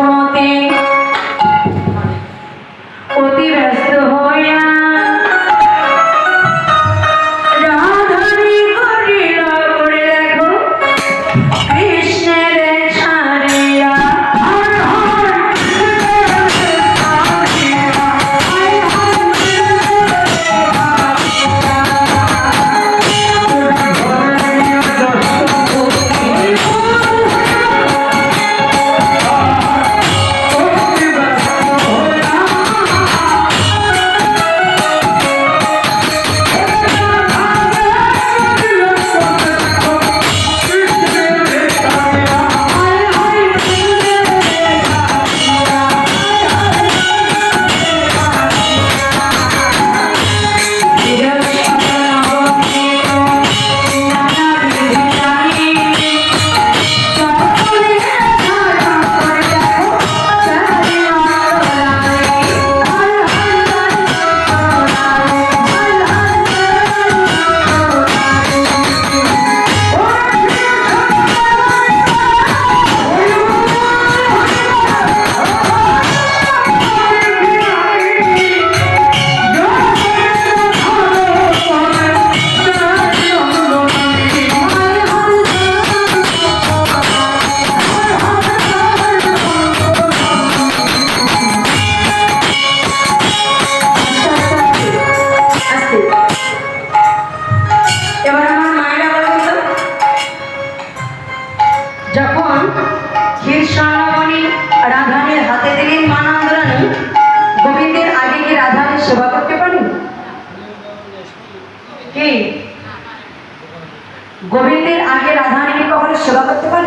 Okay.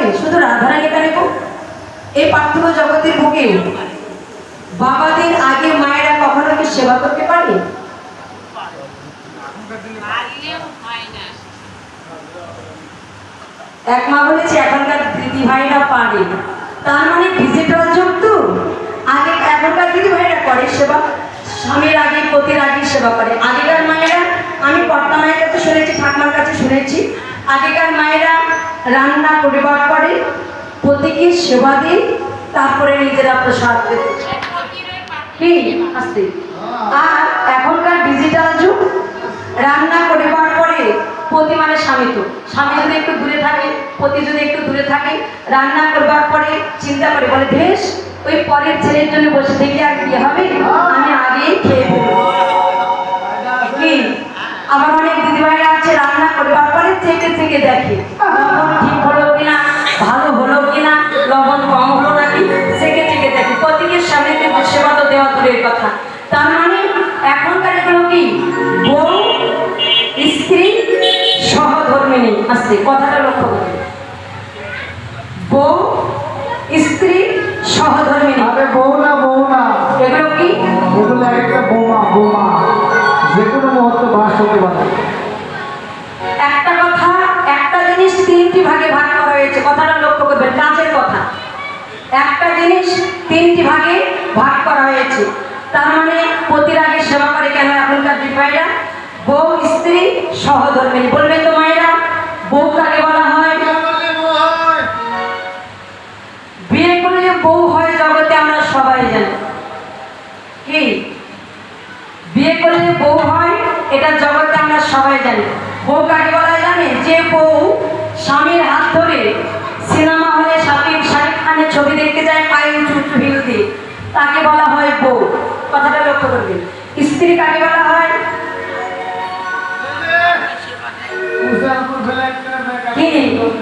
পারে শুধু রাধারানী কেন এই পার্থিব জগতের বুকে বাবাদের আগে মায়েরা কখনো কি সেবা করতে পারে? এক মা বলেছে, এখনকার দিদি ভাইরা পারে। তার মানে ডিজিটাল যুগ তো আগে এখনকার দিদি ভাইরা করে সেবা? স্বামীর আগে, পতির আগে সেবা করে। আগেকার মায়েরা, আমি কর্তা মায়ের কাছে শুনেছি, ঠাকুমার কাছে শুনেছি, আগেকার মায়েরা রান্না পরিবার করে পতিকে সেবা দিয়ে তারপরে নিজেরা প্রসাদ পেত আসতে। আর এখনকার ডিজিটাল যুগ, রান্না করিবার পরে পতি মানে স্বামী তো। স্বামী যদি একটু দূরে থাকে, পতি যদি একটু দূরে থাকে, রান্না করবার পরে চিন্তা করে বলে, বেশ, ওই পরের ছেলের জন্য বসে থেকে আর কি হবে? আমি আগেই খেয়ে আবার অনেক দিদিভাইরা আছে, রান্না করবার পরে থেকে থেকে দেখে। আসছে কথাটা লক্ষ্য করি বউ স্ত্রী সহধর্মিনী। আরে বউ না বউ না। এগুলো কি? এগুলো একটা বোমা বোমা। যে কোনো মুহূর্তে বাস হতে পারে। একটা কথা একটা জিনিস তিনটি ভাগে ভাগ করা হয়েছে। কথাটা লক্ষ্য করবেন কাজের কথা। একটা জিনিস তিনটি ভাগে ভাগ করা হয়েছে। তার মানে পতির আগে সেবা করে কেন এখনকার দিদিভাইরা বউ স্ত্রী সহধর্মিনী। বলবেন তো মায়েরা বউ কাকে বলা হয়। বিয়ে করলে বউ হয় জগতে আমরা সবাই জানি। কি? বিয়ে করলে বউ হয়, এটা জগতে আমরা সবাই জানি। বউ কাকে বলা জানে? যে বউ স্বামীর হাত ধরে সিনেমা হলে শাকিব শাকিব খানের ছবি দেখতে যায় পায়ে উঁচু উঁচু হিল দিয়ে। তাকে বলা হয় বউ। কথাটা লক্ষ্য করবেন। স্ত্রী কাকে বলা হয়? কি?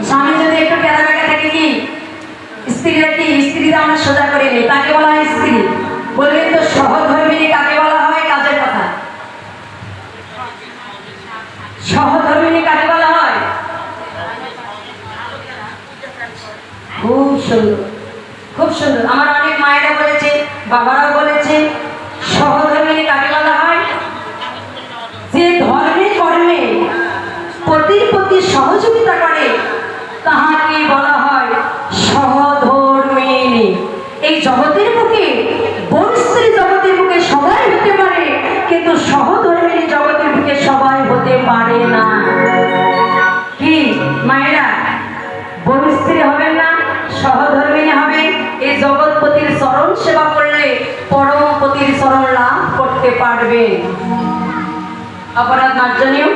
স্বামী যদি একটু টেরা বেঁকা থাকে কি? স্ত্রীরা কি স্ত্রীরা আমরা সোজা করে নেই। তাকে বলা হয় স্ত্রী? বলবেন তো সহধর্মিনী কাকে বলা হয়? কাজের কথা। সহধর্মিনী কাকে বলা হয়? খুব সুন্দর। খুব সুন্দর। আমার অনেক মায়েরা বলেছে, বাবারাও বলেছে পতির স্মরণ সেবা করলে পরম পতির স্মরণ লাভ করতে পারবে। অপরাধ মার্জনীয়।